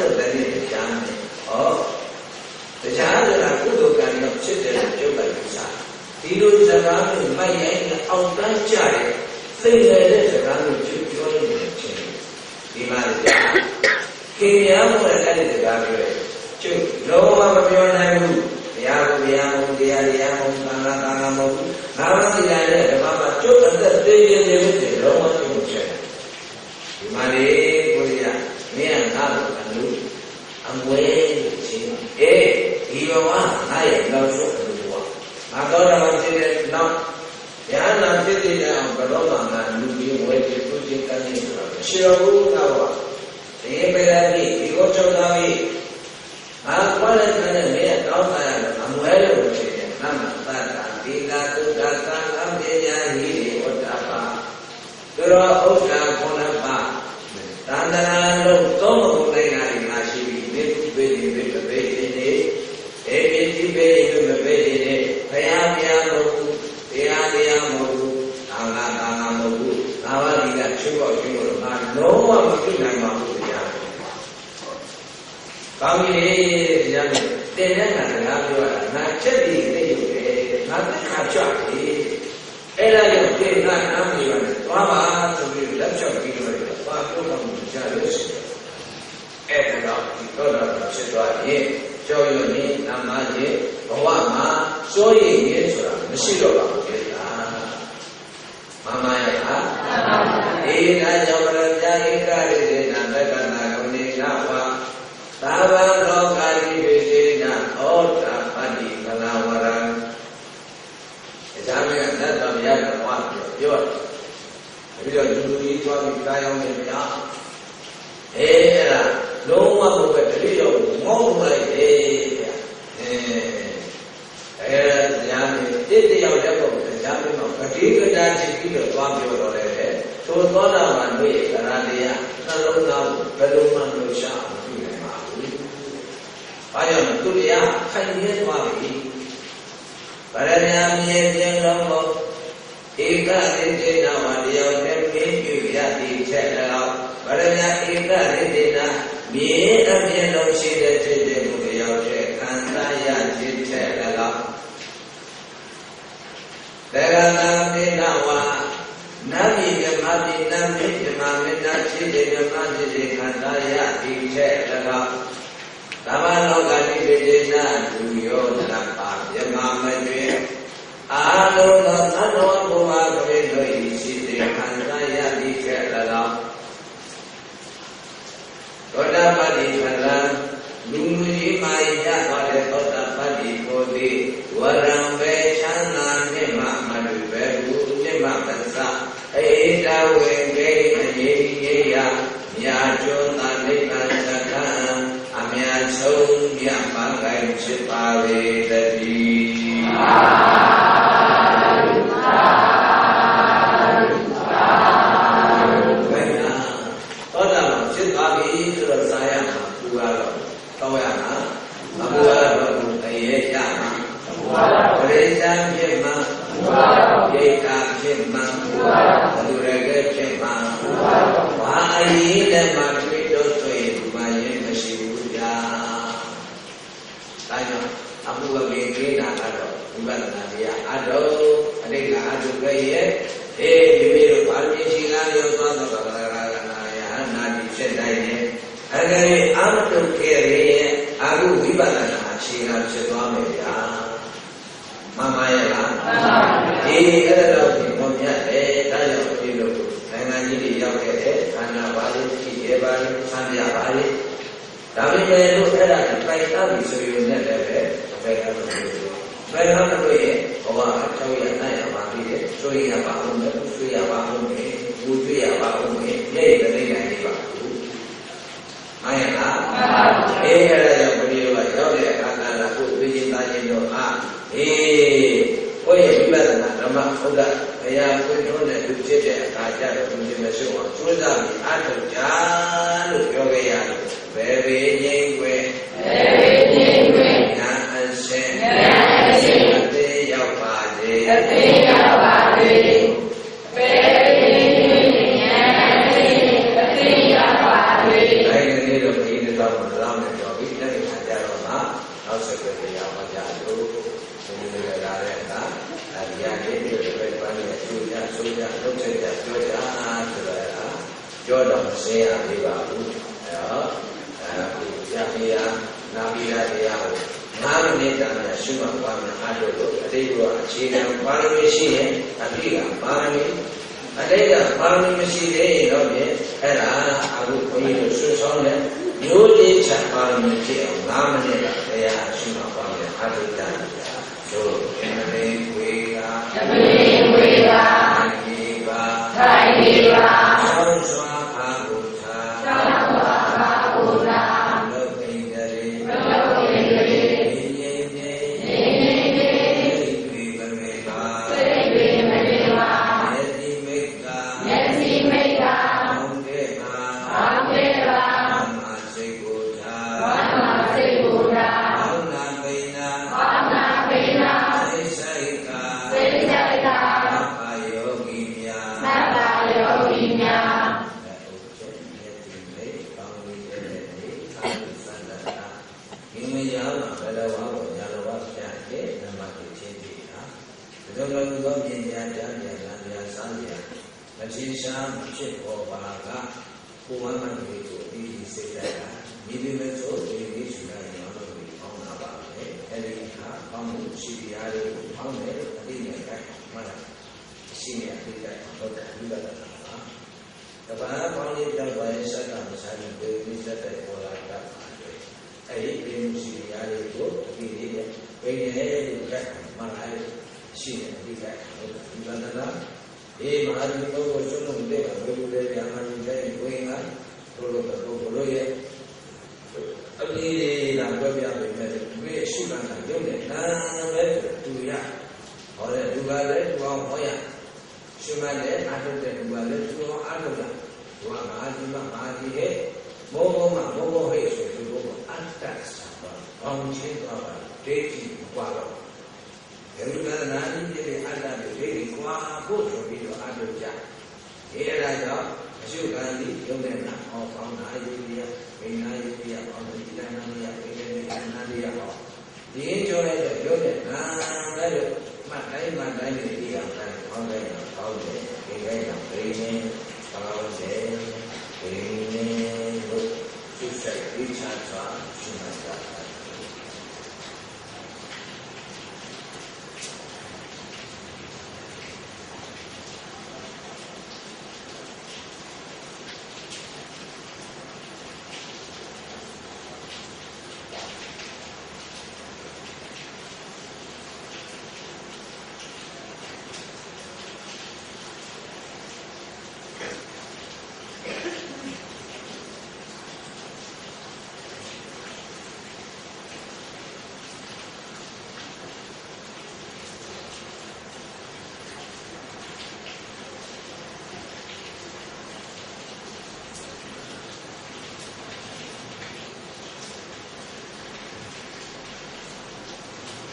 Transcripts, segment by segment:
ဆိုတဲ့နေ့တရားနဲ့ဟောတရားဆိုတာကုသိုလ်ကံရောဖြစ်တယ်လို့ပြောလိုက်လို့စားဒီလိုစကားမျိုးမိုက်ရိုင်းနဲ့အောင်တန်းကြတဲ့သိတယ်တဲ့စကားမျိုးပြောပြောနေတယ်ချင်းဒီမှာခင်ဗျားမို့တဲ့အဲ့ဒီစကားပြောကျုပ်လုံးဝမပြောနိုင်ဘူးတရားကိုတရားမဟုတ်တရားတရားမဟုတ်သံဃာသံဃာမဟုတ်ငါမသိနိုင်တဲ့ဓမ္မမှာကျုပ်အသက်သေးရင်သေးလို့လုံးဝကျုပ်ချက်ဒီမှာလေကိုရမင်းကငါ့ကိုအလူအမွေချင်းအေးဒီဘဝငါရဲ့လောက်ရှုပ်လို့ဘဝငါတော့တော့ဖြစ်တဲ့နောက်ရဟန္တာဖြစ်တဲ့အောင်ဘယ်တော့မှငါလူကြီးဝဲပြသူချင်းကန်းနေဆိုတာရှိတော်ဘူးတော့ဒီပေရတိဒီကိုချုပ်သားပြီးအာကွာလည်းတဲ့မင်းတောင်းတာရအမွဲလို့ဖြစ်တယ်နမတတ္တာဒီလာတုဒ္ဒသံဃာပညာဟိဝတ္တပါ သူတော်ဥစ္စာခုနပါတန္တရာလုံးသုံးခုလိုက်တာဒီမှာရှိပြီမိတုပေတိမိတပေတိနေအေပိတိပေတိမိပေတိနေဘုရားဘုရားမဟုတ်ဘူးတရားတရားမဟုတ်ဘူးသာငါသာငါမဟုတ်ဘူးသာဝတိကချုပ်တော့ချုပ်တော့ငါလုံးဝမပြနိုင်ပါဘူးဗျာကောင်းပြီတရားနဲ့တင်တဲ့ငါစကားပြောတာငါချက်ပြီးသိရုံပဲငါသက်ခါကြပြီအဲ့ဒါကြောင့်ဒီငါနားမရနဲ့သွားပါဆိုပြီးလက်ချောက်ပြီးတော့ပါပြောတော့မှကြားလို့ရှိတယ်အဲ့ဒါတော့ဒီတော့တော့ ဖြစ်သွားရင်ကြောက်ရွံ့နေနာမကြီးဘဝမှာစိုးရိမ်နေဆိုတာမရှိတော့ပါဘူးလောမမရဟာအေးဒါကြောင့်လည်းကြာဧကရိစေနာတက္ကနာကုဏိနာဝါသာဝလောကာတိဝိစေနာဩတာပတိကလာဝရံဒါမှမဟုတ်သတ္တဗျာတော်ဝါပြောတယ်ပြီးတော့လူလူကြီးသွားပြီးတာယောင်းနေဗျာအေးအဲ့ဒါ လုံးဝမပဲတတိယမောင်းလိုက်တယ်ဗျာအဲအဲ့ဒါညာနေတိတယောက်တက်ဖို့ညာမင်းတော့ပတိကတာချစ်ပြီးတော့သွားပြောတော့လေသို့သောတာပန်တို့ရဲ့ကရာတရားနှလုံးသားကိုဘယ်လိုမှမလို့ရှာအောင်ပြုနိုင်ပါဘူး။ဘာကြောင့်လဲသူတရားခိုင်နေသွားပြီ။ဗရဏာမြေပြင်လုံးကိုဧကတိတေနဝတယောတည်းပြင်းပြုရသည်ချက်၎င်းဗရဏာဧကတိတေန မြေအပြင်းလုံးရှိတဲ့ဖြစ်တဲ့သူတယောက်ရဲ့ခန္ဓာရခြင်းချက်၎င်းတရဏာမေနဝနတ်ပြည်မြမပြည်နတ်ပြည်မြမမေနရှိတဲ့မြမရှိတဲ့ခန္ဓာရသည်ချက်၎င်းသမလောကတိပိဋိနာလူယောနတ်ပါမြမမတွင်အာလုံးသောသတ္တဝါဘုရားကလေးတို့ဤရှိတဲ့ခန္ဓာရသည်ချက်၎င်းသောတာပတိခန္ဓာလူလူကြီးမာရသွားတဲ့သောတာပတိကိုသည်ဝရံပဲချမ်းသာနှင့်မှမတူပဲဘူးနှင့်မှပသအေတဝေကေအေယေယညာကျောသာနိဗ္ဗာန်သက္ခံအမြတ်ဆုံးမြတ်ပန်းကိုင်းဖြစ်ပါလေတည်းသောတာပန်ဖြစ်သွားပြီဆိုတော့ဇာယမှာပူရတော့တောင်းရမှာမပူရတော့တရေရမှာပရိသံဖြစ်မှာဒိဋ္ဌာဖြစ်မှာဘုရကဖြစ်မှာဘာအရေးလည်းမတွေ့တော့ဆိုရင်ဒီမှာရင်မရှိဘူးဗျာဒါကြောင့်အမှုအမေကိနာကတော့ဝိပဿနာတရားအတော့အတိတ်ကအတုကရဲ့အေးဒီလိုပါ ဠိရှိလားရောသွားတော့ဗလာရာကနာယနာတိဖြစ်တိုင်းနဲ့အကယ်အာမတုကေရဲ့အခုဝိပဿနာအခြေခံဖြစ်သွားမယ်ဗျာမှန်ပါရဲ့လားမှန်ပါပါဒီအဲ့ဒါတော့ဒီဘုံမြတ်တယ်ဒါကြောင့်ဒီလိုနိုင်ငံကြီးတွေရောက်ခဲ့တဲ့ခန္ဓာပါဠိရှိရပါလိဆံပြပါလိဒါပေမဲ့လို့အဲ့ဒါကိုပိုက်သားပြီးဆိုရင်လည်းပဲဘယ်ကတော့လို့ဘယ်တော့လို့ရဲ့ဘဝအကြောင်းရနိုင်ရပါပြီလေဆိုရပါဦးမယ်ဆိုရပါဦးမယ်ဘူတွေ့ရပါ ဦးမယ်ရဲ့တဲ့နေနိုင်ပါဘူးမှန်ရလားမှန်ပါဘူးအေးအဲ့ဒါကြောင့်ဘုရားကရောက်တဲ့အခါကလည်းကိုသိချင်းသားချင်းတို့အားအေးကိုယ့်ရဲ့ဝိပဿနာဓမ္မဟုတ်တာဘုရားကိုယ်တော်နဲ့သူဖြစ်တဲ့အခါကျတော့ဘုရားမရှိအောင်ကျွမ်းစားပြီးအားထုတ်ကြ အတိတ်ကပါရမီမရှိသေးရင်တော့ဖြင့်အဲ့ဒါအခုဘုန်းကြီးတို့ဆွဆောင်တဲ့မျိုးကြီးချက်ပါရမီဖြစ်အောင်၅မိနစ်ကတရားရှုမှတ်ပါမယ်အားထုတ်တာတို့အင်္ဂလိပ်ဝေကဓမ္မလေးဝေပါဒီပါထိုင်နေပါသောစွာ မချေရှားဖြစ်ပေါ်ပါကကိုယ်ဝမ်းမှန်တွေကိုအပြီးစိတ်တိုင်းတာမိမိမဲ့ဆိုဒီလေးရှိတာရောလို့ဒီပေါင်းတာပါပဲအဲဒီခါပေါင်းမှုရှိတရားတွေကိုပေါင်းတယ်အတိနဲ့ကြိုက်မှတ်တာရှိနေအတိကြိုက်ဟုတ်တယ်ဒီလိုတာပါတပါးပေါင်းလေးတိုက်ပါရဲ့စက်ကမစားရင်ဒီဒီစက်တဲ့ပေါ်လာတာပါတယ်အဲဒီဒီရှိတရားတွေကိုအတိလေးရဲ့ဘယ်နဲ့လို့ကြိုက်မှတ်လိုက်ရှိနေအတိကြိုက်ဟုတ်တယ်ဒီလိုတာအေးမဟာဒီပုဂ္ဂိုလ်ဆုံးလို့ တဲ့ဘယ်လိုလဲဗျာမဟာဒီတဲ့ဝိငါဘုလိုဘုလိုရဲ့အပလေးလေးလာပြောပြပေးမယ်ဒီရှိမှန်းကရုပ်နဲ့နာပဲတူရဟောတဲ့သူကလည်းသူအောင်ဟောရရှိမှန်းလည်းအားထုတ်တဲ့သူကလည်းသူအောင်အားထုတ်တာသူကမဟာဒီမမဟာဒီဟဲ့မောမောမမောမောဟဲ့ဆိုသူကအတ္တသဘာအောင်ချင်းသွားပါဒိဋ္ဌိကွာတော့ ယုဒ္ဓနာနိတိအတ္တတွေဒိဋ္ဌိကွာဖို့ဆိုပြီးတော့အားထုတ်ကြဒီအဲ့ဒါကြောင့်အရှုခံပြီးရုပ်နဲ့နာဟောကောင်းတာယုတ်ရဝိညာယုတ်ရဟောဒီတဏ္ဍာရဝိညာဉ်တဏ္ဍာရဟောဒီကြောလိုက်တော့ရုပ်နဲ့နာလည်းလို့မှတ်တိုင်းမှတ်တိုင်းနေပြီးအောင်တိုင်းဟောတယ်ဟောတယ်ဒီကိစ္စဝိညာဉ်ဟောတယ်ဝိညာဉ်လို့သူစိတ်ဝိချာစွာရှိမှတ်တာ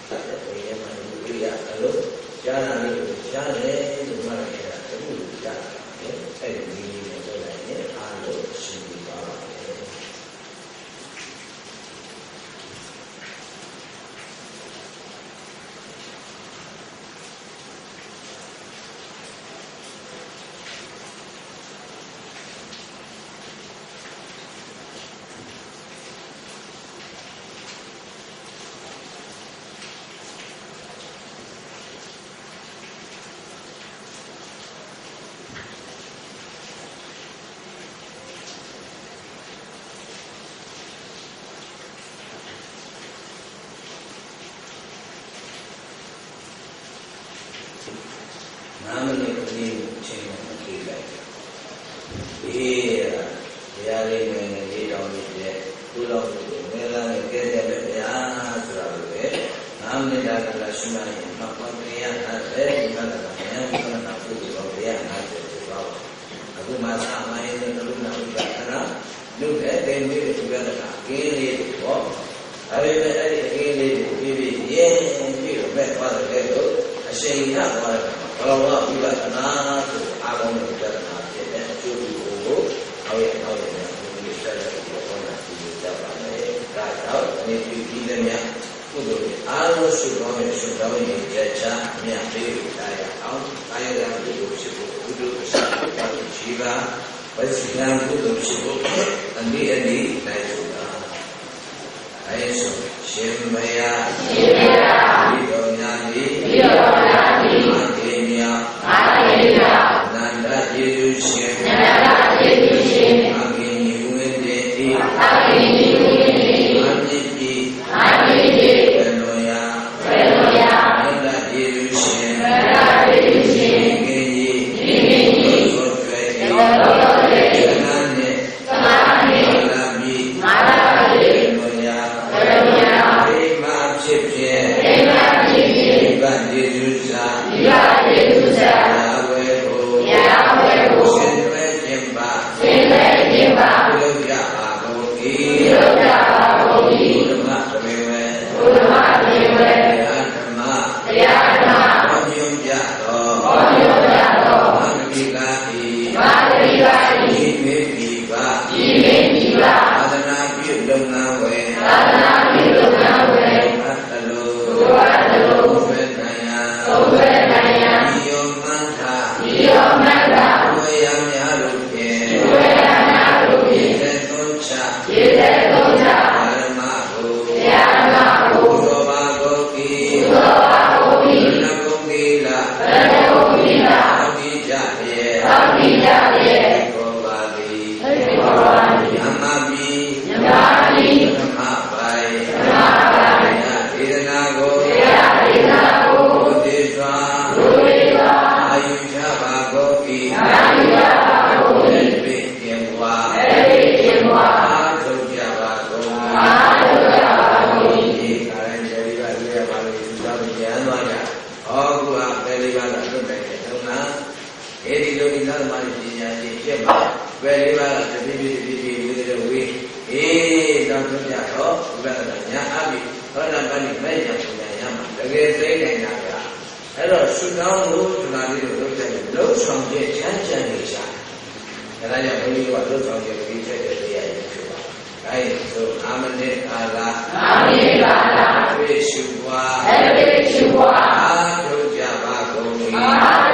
ဘယ်ရမှာ ဒီရအလို့ကြားတာလေးကိုကြားတယ်လို့မှတ်လိုက်တာတခုကြားတယ်အဲ့ဒီဒီလေးနဲ့ပြောလိုက်ရင်အားလို့ရှိပြီးပါပါတယ် နာမည်က လေးကိုချိန်မှကြည့်လိုက်ဒီရရားလေးနဲ့လေးတောင်းလေးပြည့်ကုလောကိုမဲလာနဲ့ကဲတဲ့ပဲဗျာဆိုတာလိုပဲနာမည်တာကလည်းရှိမှရင်မှတ်ပါပြရတာပဲဒီမှာကလည်းဉာဏ်ကနာပုဂ္ဂိုလ်တော်ဗျာနာတယ်ဆိုတော့အခုမှသာမိုင်းတဲ့လူနာဥပဒနာလူတဲ့တိမ်လေးတွေဥပဒနာကင်းလေးတွေပေါ့အဲဒီမဲ့အဲ့ဒီကင်းလေးတွေပြီးပြီးရင်းပြီးတော့မဲ့သွားတယ်လို့အရှိန်ရသွားတယ်ဘလောကဝိပ outros. တ်ဆောင်ချက်ချမ်းချမ်းနေကြတယ်ဒါကြောင့်ဘုန်းကြီးကလွတ်ဆောင်ချက်ပြီးတဲ့တရားကြီးဖြစ်ပါအဲဒါအာမနေကာလာအာမနေကာလာဝေရှုဝါသေရှုဝါအာထုတ်ကြပါကုန်၏